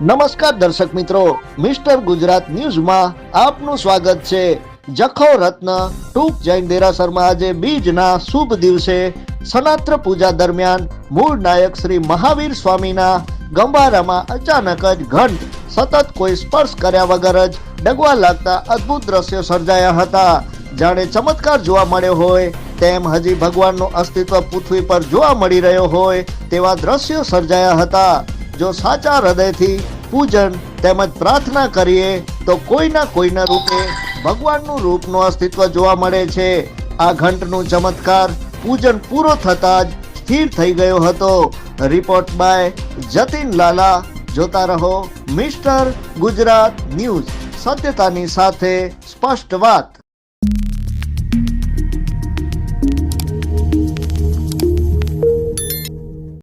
નમસ્કાર દર્શક મિત્રો, મિસ્ટર ગુજરાત ન્યૂઝમાં આપનું સ્વાગત છે. જખો રત્ન ટૂંક જૈન દેરાસરમાં આજે બીજના શુભ દિવસે સનાત્ર પૂજા દરમિયાન મૂળ નાયક શ્રી મહાવીર સ્વામીના ગંભારામાં અચાનક જ ઘંટ સતત કોઈ સ્પર્શ કર્યા વગર જ ડગવા લાગતા અદ્ભુત દ્રશ્યો સર્જાયા હતા. જાણે ચમત્કાર જોવા મળ્યો હોય, તેમ હજી ભગવાનનું અસ્તિત્વ પૃથ્વી પર જોવા મળી રહ્યો હોય તેવા દ્રશ્યો સર્જાયા હતા. જો સાચા હૃદયથી પૂજન તેમજ પ્રાર્થના કરીએ, તો કોઈના કોઈના રૂપે ભગવાનનું રૂપનું અસ્તિત્વ જોવા મળે છે. આ ઘંટનું ચમત્કાર પૂજન પૂરો થતાં જ સ્થિર થઈ ગયો હતો. Report by Jatin Lala. જોતા રહો મિસ્ટર ગુજરાત ન્યૂઝ. સત્યતાની સાથે સ્પષ્ટ વાત.